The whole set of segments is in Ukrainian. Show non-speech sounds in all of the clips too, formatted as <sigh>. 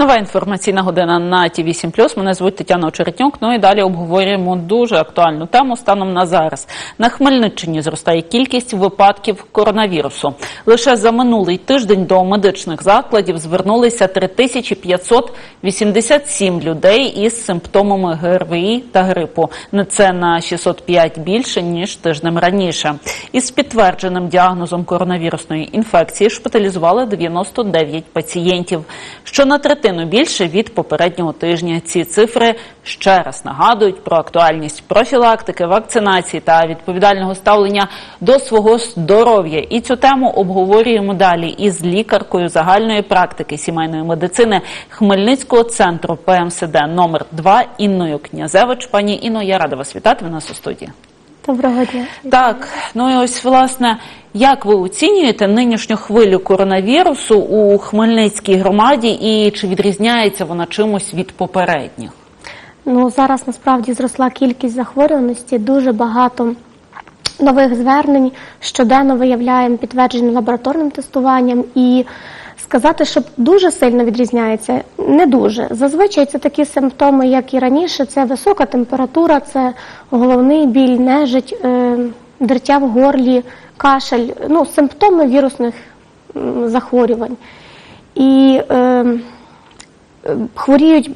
Нова інформаційна година на ті 8 Мене звуть Тетяна Очеретнюк. Ну і далі обговорюємо дуже актуальну тему станом на зараз. На Хмельниччині зростає кількість випадків коронавірусу. Лише за минулий тиждень до медичних закладів звернулися 3587 людей із симптомами ГРВІ та грипу. Це на 605 більше ніж тижнем раніше. Із підтвердженим діагнозом коронавірусної інфекції шпиталізували 99 пацієнтів, що на третину більше від попереднього тижня. Ці цифри ще раз нагадують про актуальність профілактики, вакцинації та відповідального ставлення до свого здоров'я. І цю тему обговорюємо далі із лікаркою загальної практики сімейної медицини Хмельницького центру ПМСД номер 2 Інною Князевич. Пані Інно, я рада вас вітати. Ви нас у студії. Доброго дня. Так, ну і ось власне, як ви оцінюєте нинішню хвилю коронавірусу у Хмельницькій громаді і чи відрізняється вона чимось від попередніх? Ну зараз насправді зросла кількість захворюваності, дуже багато нових звернень. Щоденно виявляємо підтверджені лабораторним тестуванням і. Сказати, що дуже сильно відрізняється, не дуже. Зазвичай це такі симптоми, як і раніше. Це висока температура, це головний біль, нежить, е, дертя в горлі, кашель, ну, симптоми вірусних захворювань. І е, хворіють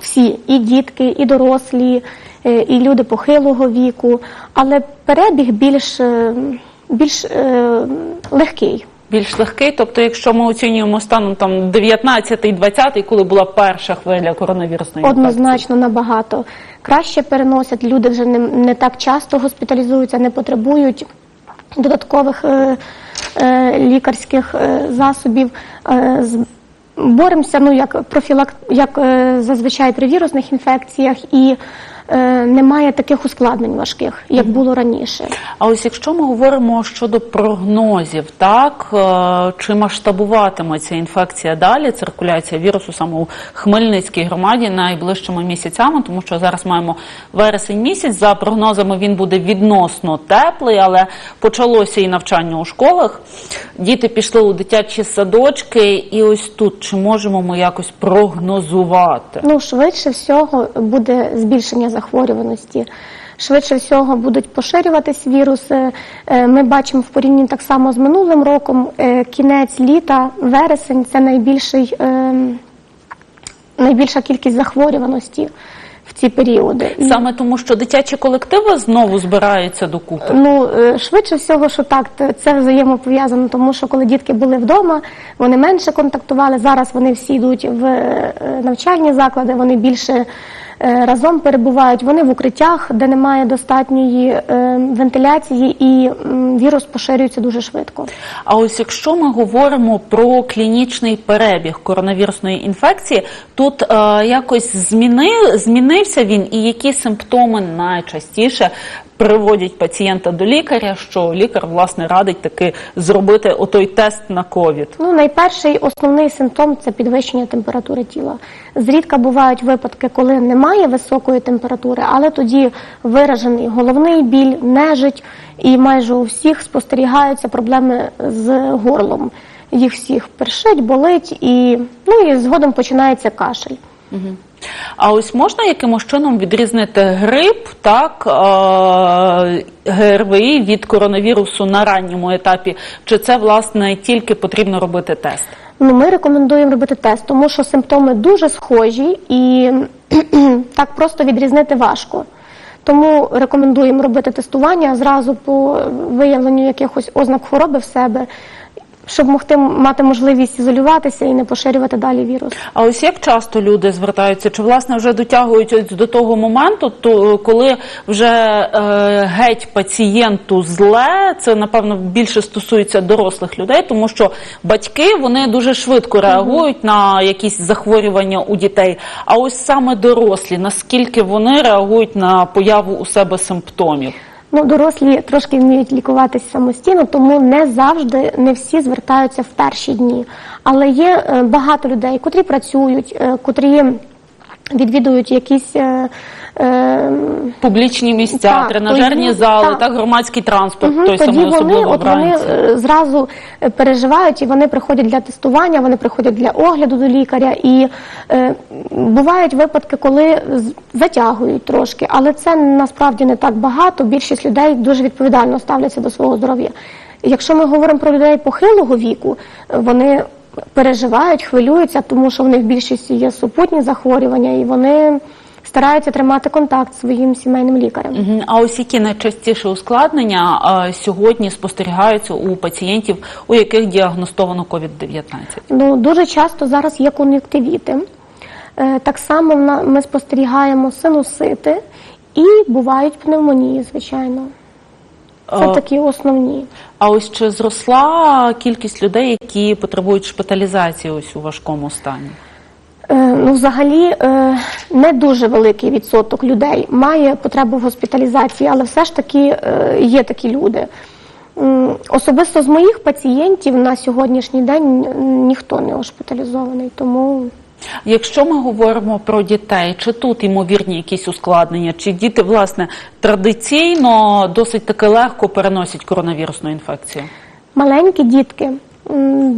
всі, і дітки, і дорослі, е, і люди похилого віку, але перебіг більш, е, більш е, легкий. Більш легкий, тобто, якщо ми оцінюємо станом там 19-20, коли була перша хвиля коронавірусної інфекції? Однозначно набагато краще переносять. Люди вже не, не так часто госпіталізуються, не потребують додаткових е, е, лікарських е, засобів. Е, боремося, ну як профілак, як е, зазвичай при вірусних інфекціях, і немає таких ускладнень важких, як було раніше. А ось якщо ми говоримо щодо прогнозів, так е, чи масштабуватиметься інфекція далі, циркуляція вірусу саме у Хмельницькій громаді найближчими місяцями, тому що зараз маємо вересень місяць. За прогнозами він буде відносно теплий, але почалося і навчання у школах. Діти пішли у дитячі садочки, і ось тут чи можемо ми якось прогнозувати? Ну, швидше всього буде збільшення захворюваності. Швидше всього будуть поширюватись віруси. Е, Ми бачимо в порівнянні так само з минулим роком. е, Кінець літа, вересень це найбільший, е, найбільша кількість захворюваності в ці періоди. Саме тому, що дитячі колективи знову збираються докупи. Ну, швидше всього, що так, це взаємопов'язано, тому що коли дітки були вдома, вони менше контактували. Зараз вони всі йдуть в навчальні заклади, вони більше разом перебувають. Вони в укриттях, де немає достатньої е, вентиляції, і вірус поширюється дуже швидко. А ось якщо ми говоримо про клінічний перебіг коронавірусної інфекції, тут е, якось зміни, змінився він, і які симптоми найчастіше приводять пацієнта до лікаря, що лікар власне радить таки зробити отой тест на ковід. Ну, найперший основний симптом це підвищення температури тіла. Зрідка бувають випадки, коли немає високої температури, але тоді виражений головний біль, нежить, і майже у всіх спостерігаються проблеми з горлом. Їх всіх першить, болить, і ну і згодом починається кашель. А ось можна якимось чином відрізнити грип, так е, ГРВІ від коронавірусу на ранньому етапі? Чи це власне тільки потрібно робити тест? Ну, ми рекомендуємо робити тест, тому що симптоми дуже схожі і <clears throat> так просто відрізнити важко. Тому рекомендуємо робити тестування зразу по виявленню якихось ознак хвороби в себе, щоб могти мати можливість ізолюватися і не поширювати далі вірус. А ось як часто люди звертаються? Чи власне вже дотягують до того моменту, то коли вже е, геть пацієнту зле, це напевно більше стосується дорослих людей, тому що батьки вони дуже швидко реагують на якісь захворювання у дітей. А ось саме дорослі, наскільки вони реагують на появу у себе симптомів? Ну, дорослі трошки вміють лікуватись самостійно, тому не завжди не всі звертаються в перші дні. Але є е, багато людей, котрі працюють, е, котрі відвідують якісь е, ем, Публічні місця, Так, тренажерні тоді- зали, так, громадський транспорт, Мгм, той Тоді самий вони, от вони е, зразу е, переживають і вони приходять для тестування, вони приходять для огляду до лікаря. І е, бувають випадки, коли затягують трошки, але це насправді не так багато. Більшість людей дуже відповідально ставляться до свого здоров'я. Якщо ми говоримо про людей похилого віку, вони переживають, хвилюються, тому що в них в більшості є супутні захворювання, і вони стараються тримати контакт з своїм сімейним лікарем. А ось які найчастіше ускладнення е, сьогодні спостерігаються у пацієнтів, у яких діагностовано COVID-19? Ну, дуже часто зараз є кон'юктивіти. Е, Так само ми спостерігаємо синусити і бувають пневмонії, звичайно. Це Е, такі основні. А ось чи зросла кількість людей, які потребують шпиталізації ось у важкому стані? Е, Ну, взагалі, е, не дуже великий відсоток людей має потребу в госпіталізації, але все ж таки е, є такі люди. Особисто з моїх пацієнтів на сьогоднішній день ніхто не госпіталізований, тому Якщо ми говоримо про дітей, чи тут ймовірні якісь ускладнення, чи діти власне традиційно досить таки легко переносять коронавірусну інфекцію? Маленькі дітки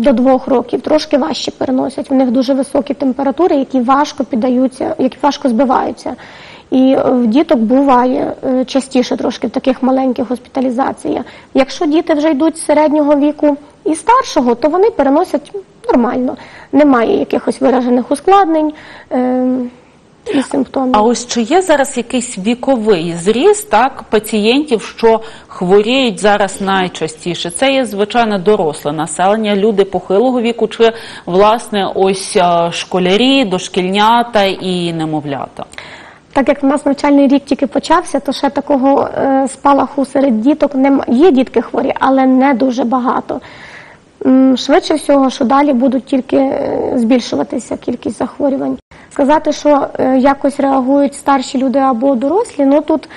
до двох років трошки важче переносять. У них дуже високі температури, які важко піддаються, які важко збиваються. І е, в діток буває е, частіше трошки в таких маленьких госпіталізація. Якщо діти вже йдуть з середнього віку і старшого, то вони переносять нормально. Немає якихось виражених ускладнень е, і симптомів. А ось чи є зараз якийсь віковий зріст так пацієнтів, що хворіють зараз найчастіше? Це є звичайно доросле населення, люди похилого віку, чи власне ось е, школярі, дошкільнята і немовлята? Так як в нас навчальний рік тільки почався, то ще такого е, спалаху серед діток нема. Є дітки хворі, але не дуже багато. Швидше всього, що далі будуть тільки е, збільшуватися кількість захворювань. Сказати, що е, якось реагують старші люди або дорослі, ну тут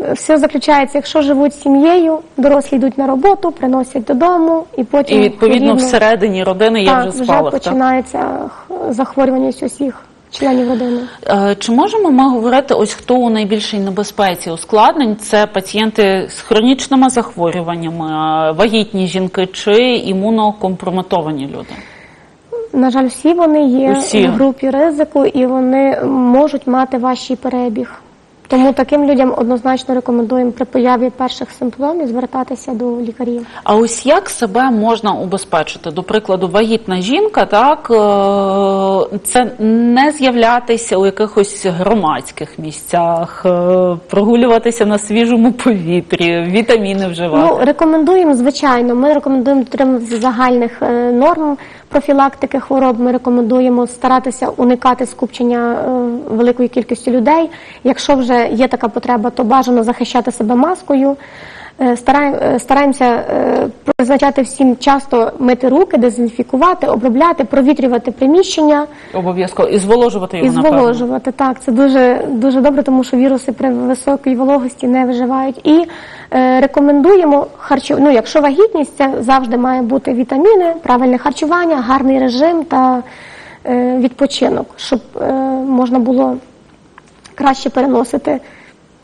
е, все заключається, якщо живуть з сім'єю, дорослі йдуть на роботу, приносять додому і потім І відповідно всередині родини є так, вже спалах. так? починається х- захворюваність усіх членів родини. Е, Чи можемо ми говорити, ось хто у найбільшій небезпеці ускладнень? Це пацієнти з хронічними захворюваннями, вагітні жінки чи імунокомпрометовані люди? На жаль, всі вони є Усі. в групі ризику і вони можуть мати важчий перебіг. Тому таким людям однозначно рекомендуємо при появі перших симптомів звертатися до лікарів. А ось як себе можна убезпечити? До прикладу, вагітна жінка, так е, це не з'являтися у якихось громадських місцях, е, прогулюватися на свіжому повітрі, вітаміни вживати. Ну, рекомендуємо, звичайно, ми рекомендуємо дотримуватися загальних е, норм профілактики хвороб. Ми рекомендуємо старатися уникати скупчення великої кількості людей. Якщо вже є така потреба, то бажано захищати себе маскою. Е, е, Стараємося е, призначати всім часто мити руки, дезінфікувати, обробляти, провітрювати приміщення Обов'язково і зволожувати і його напевно. зволожувати. Так, це дуже дуже добре, тому що віруси при високій вологості не виживають. І е, рекомендуємо харчу... ну, якщо вагітність, це завжди має бути вітаміни, правильне харчування, гарний режим та е, відпочинок, щоб е, можна було краще переносити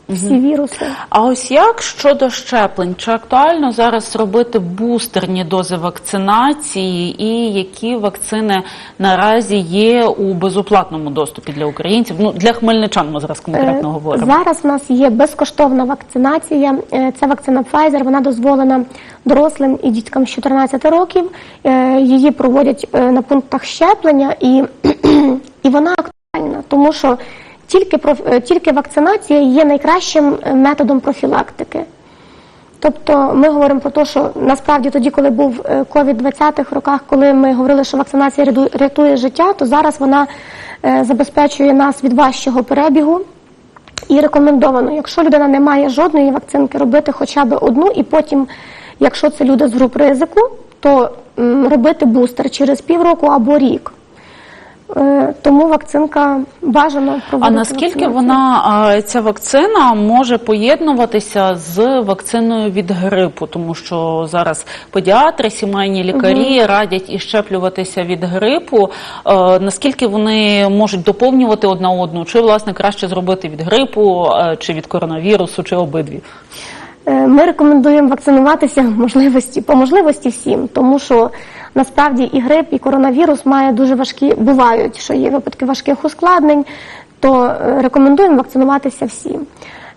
всі віруси. А ось як щодо щеплень, чи актуально зараз робити бустерні дози вакцинації, і які вакцини наразі є у безоплатному доступі для українців? Ну для хмельничан ми зараз конкретно Е, говоримо. Зараз у нас є безкоштовна вакцинація. Це вакцина Pfizer, вона дозволена дорослим і діткам з 14 років. Е, Її проводять е, на пунктах щеплення, і, <clears throat> і вона актуальна, тому що тільки, е, тільки вакцинація є найкращим е, методом профілактики. Тобто ми говоримо про те, що насправді тоді, коли був е, ковід 20-х роках, коли ми говорили, що вакцинація рятує життя, то зараз вона е, забезпечує нас від важчого перебігу. І рекомендовано, якщо людина не має жодної вакцинки, робити хоча б одну, і потім, якщо це люди з груп ризику, то робити бустер через півроку або рік. Е, Тому вакцинка бажано А наскільки вона ця вакцина може поєднуватися з вакциною від грипу? Тому що зараз педіатри, сімейні лікарі радять і щеплюватися від грипу. Е, наскільки вони можуть доповнювати одна одну? Чи власне краще зробити від грипу, е, чи від коронавірусу, чи обидві? Е, Ми рекомендуємо вакцинуватися можливості по можливості всім, тому що насправді і грип, і коронавірус має дуже важкі бувають, що є випадки важких ускладнень, то е, рекомендуємо вакцинуватися всім.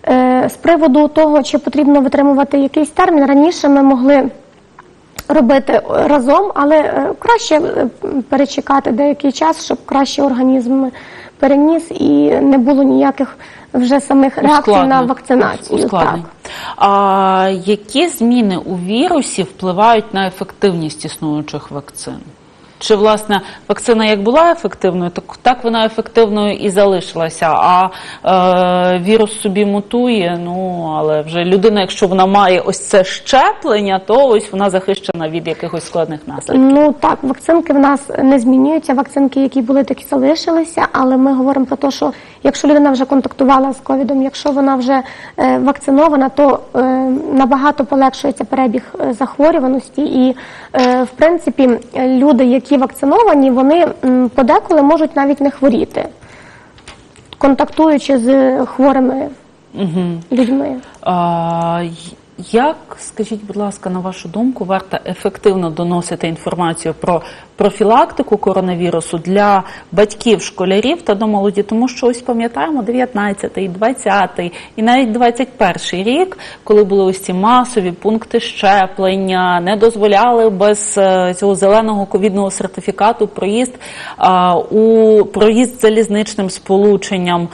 Е, З приводу того, чи потрібно витримувати якийсь термін, раніше ми могли робити разом, але е, краще е, перечекати деякий час, щоб краще організм переніс і не було ніяких вже самих реакцій на вакцинацію. Ускладнень. Так. А які зміни у вірусі впливають на ефективність існуючих вакцин? Чи власне вакцина як була ефективною, так, так вона ефективною і залишилася. А е, вірус собі мутує. Ну але вже людина, якщо вона має ось це щеплення, то ось вона захищена від якихось складних наслідків. Ну так, вакцинки в нас не змінюються. Вакцинки, які були, такі залишилися. Але ми говоримо про те, що якщо людина вже контактувала з ковідом, якщо вона вже е, вакцинована, то е, набагато полегшується перебіг е, захворюваності. І в принципі люди, які вакциновані, вони подеколи можуть навіть не хворіти, контактуючи з хворими людьми. А, як, скажіть, будь ласка, на вашу думку, варто ефективно доносити інформацію про профілактику коронавірусу для батьків, школярів та до молоді? Тому що ось пам'ятаємо 19-й, 20-й і навіть 21-й рік, коли були ось ці масові пункти щеплення, не дозволяли без е, цього зеленого ковідного сертифікату проїзд а, у проїзд залізничним сполученням. Е,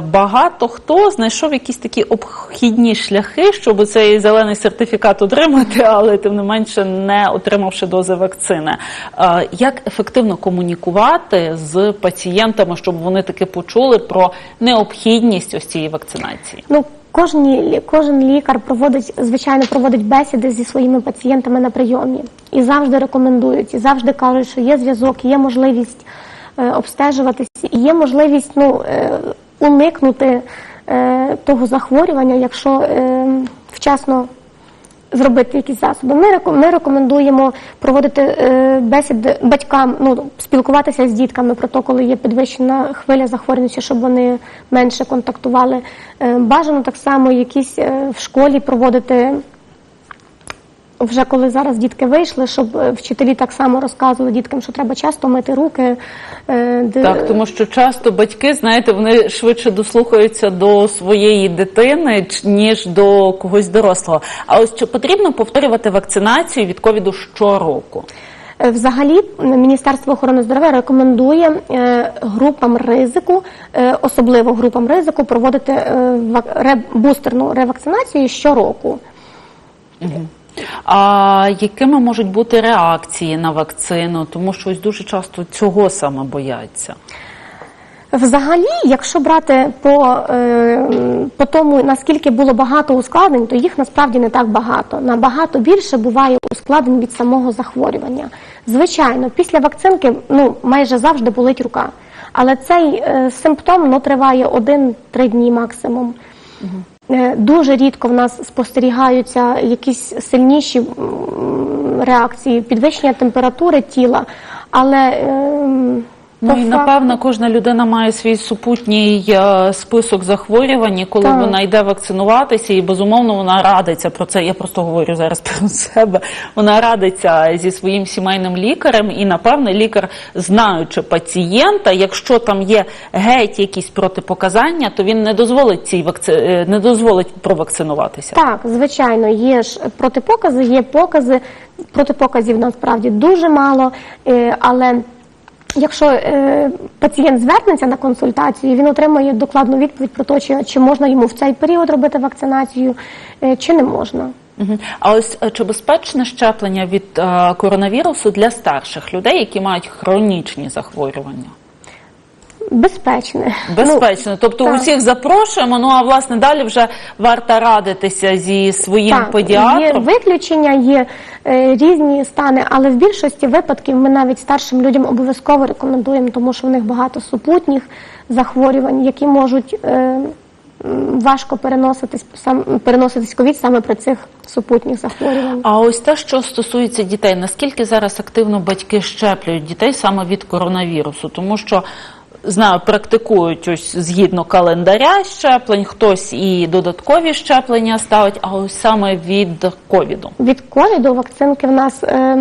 багато хто знайшов якісь такі обхідні шляхи, щоб цей зелений сертифікат отримати, <laughs> але тим не менше не отримавши дози вакцини. Е, як ефективно комунікувати з пацієнтами, щоб вони таки почули про необхідність ось цієї вакцинації? Ну, кожні, кожен лікар проводить, звичайно, проводить бесіди зі своїми пацієнтами на прийомі. І завжди рекомендують, і завжди кажуть, що є зв'язок, є можливість е, обстежуватися, і є можливість ну, е, уникнути е, того захворювання, якщо е, вчасно зробити якісь засоби. Ми, ми рекомендуємо проводити е, бесіди батькам, ну спілкуватися з дітками про те, коли є підвищена хвиля захворюваності, щоб вони менше контактували. Е, бажано так само якісь е, в школі проводити. Вже коли зараз дітки вийшли, щоб е, вчителі так само розказували діткам, що треба часто мити руки. е, Так, тому що часто батьки, знаєте, вони швидше дослухаються до своєї дитини, ніж до когось дорослого. А ось чи потрібно повторювати вакцинацію від ковіду щороку? Е, Взагалі, Міністерство охорони здоров'я рекомендує групам ризику, особливо групам ризику, проводити бустерну ревакцинацію щороку. А якими можуть бути реакції на вакцину? Тому що ось дуже часто цього саме бояться. Взагалі, якщо брати по, е, по тому, наскільки було багато ускладнень, то їх насправді не так багато. Набагато більше буває ускладнень від самого захворювання. Звичайно, після вакцинки ну, майже завжди болить рука. Але цей е, симптом ну, триває один-три дні максимум. Е, Дуже рідко в нас спостерігаються якісь сильніші реакції, підвищення температури тіла, але ем, Ну і напевно кожна людина має свій супутній е, список захворювань, і коли Так. вона йде вакцинуватися, і безумовно вона радиться про це. Я просто говорю зараз <laughs> про себе. Вона радиться зі своїм сімейним лікарем, і напевно лікар, знаючи пацієнта, якщо там є геть якісь протипоказання, то він не дозволить цій вакци... е, не дозволить провакцинуватися. Так, звичайно, є ж протипокази, є покази. Протипоказів насправді дуже мало, е, але якщо е, пацієнт звернеться на консультацію, він отримає докладну відповідь про те, чи, чи можна йому в цей період робити вакцинацію, е, чи не можна. А ось е, чи безпечне щеплення від е, коронавірусу для старших людей, які мають хронічні захворювання? Безпечне. Безпечно, тобто так. усіх запрошуємо. Ну а власне далі вже варто радитися зі своїм Так, Є виключення, є е, різні стани, але в більшості випадків ми навіть старшим людям обов'язково рекомендуємо, тому що в них багато супутніх захворювань, які можуть е, важко переноситись сам переноситись ковід саме при цих супутніх захворюваннях. А ось те, що стосується дітей, наскільки зараз активно батьки щеплюють дітей саме від коронавірусу, тому що. Знаю, практикують ось згідно календаря щеплень, хтось і додаткові щеплення ставить, а ось саме від ковіду. Від ковіду вакцинки в нас е,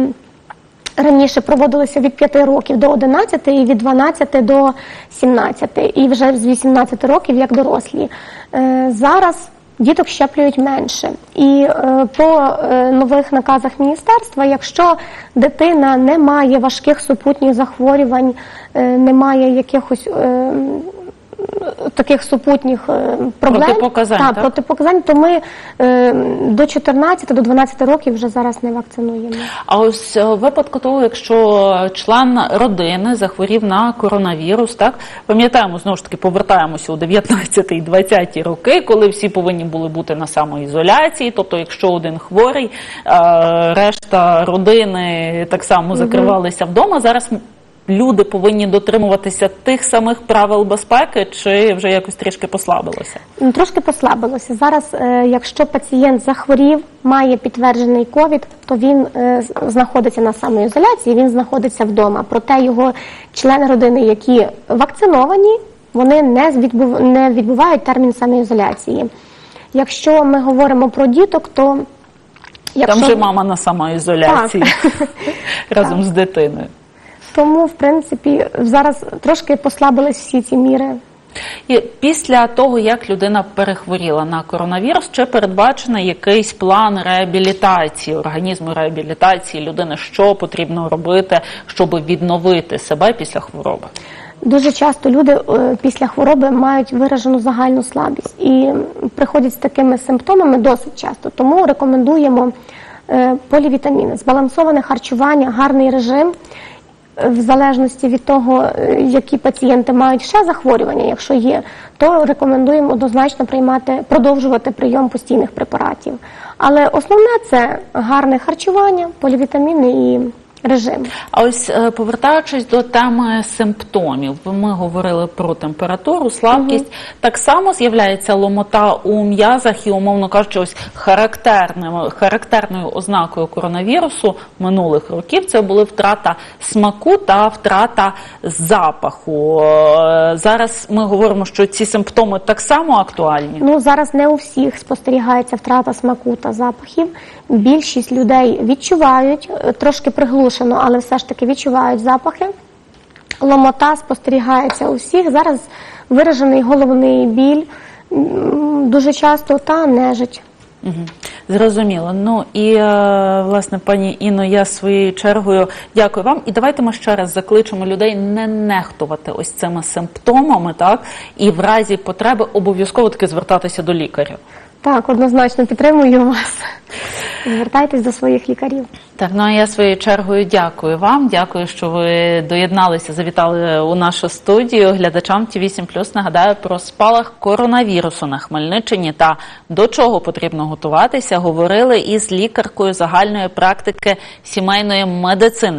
раніше проводилися від 5 років до 11 і від 12 до 17, і вже з 18 років як дорослі. Е, зараз діток щеплюють менше. І е, по е, нових наказах міністерства, якщо дитина не має важких супутніх захворювань, е, не має якихось. Таких супутніх е, проблем Протипоказань, Так, так? протипоказань, то ми е, до 14 до 12 років вже зараз не вакцинуємо. А ось е, в випадку того, якщо член родини захворів на коронавірус, так пам'ятаємо знову ж таки, повертаємося у 19-20 роки, коли всі повинні були бути на самоізоляції. Тобто, якщо один хворий, е, решта родини так само закривалися вдома. Зараз люди повинні дотримуватися тих самих правил безпеки, чи вже якось трішки послабилося? Ну, Трошки послабилося. Зараз, е, якщо пацієнт захворів, має підтверджений ковід, то він е, знаходиться на самоізоляції, він знаходиться вдома. Проте його члени родини, які вакциновані, вони не не відбувають термін самоізоляції. Якщо ми говоримо про діток, то якщо... Там же мама на самоізоляції Так. <laughs> разом з дитиною. Тому, в принципі, зараз трошки послабились всі ці міри. І після того, як людина перехворіла на коронавірус, чи передбачений якийсь план реабілітації організму реабілітації людини, що потрібно робити, щоб відновити себе після хвороби? Дуже часто люди е, після хвороби мають виражену загальну слабість і приходять з такими симптомами досить часто. Тому рекомендуємо е, полівітаміни, збалансоване харчування, гарний режим. В залежності від того, е, які пацієнти мають ще захворювання, якщо є, то рекомендуємо однозначно приймати, продовжувати прийом постійних препаратів. Але основне це гарне харчування, полівітаміни і режим. А ось е, повертаючись до теми симптомів, ми говорили про температуру, слабкість. Так само з'являється ломота у м'язах і, умовно кажучи, ось характерним, характерною ознакою коронавірусу минулих років це були втрата смаку та втрата запаху. Е, Зараз ми говоримо, що ці симптоми так само актуальні. Ну зараз не у всіх спостерігається втрата смаку та запахів. Більшість людей відчувають е, трошки приглушено, але все ж таки відчувають запахи. Ломота спостерігається у всіх. Зараз виражений головний біль дуже часто та нежить. Зрозуміло. Ну і е, власне, пані Інно, я своєю чергою дякую вам. І давайте ми ще раз закличемо людей не нехтувати ось цими симптомами, так і в разі потреби обов'язково таки звертатися до лікаря. Так, однозначно підтримую вас. Звертайтесь до своїх лікарів. Так, ну а я своєю чергою дякую вам. Дякую, що ви доєдналися, завітали у нашу студію. Глядачам ті 8 нагадаю про спалах коронавірусу на Хмельниччині та до чого потрібно готуватися. Говорили із лікаркою загальної практики сімейної медицини.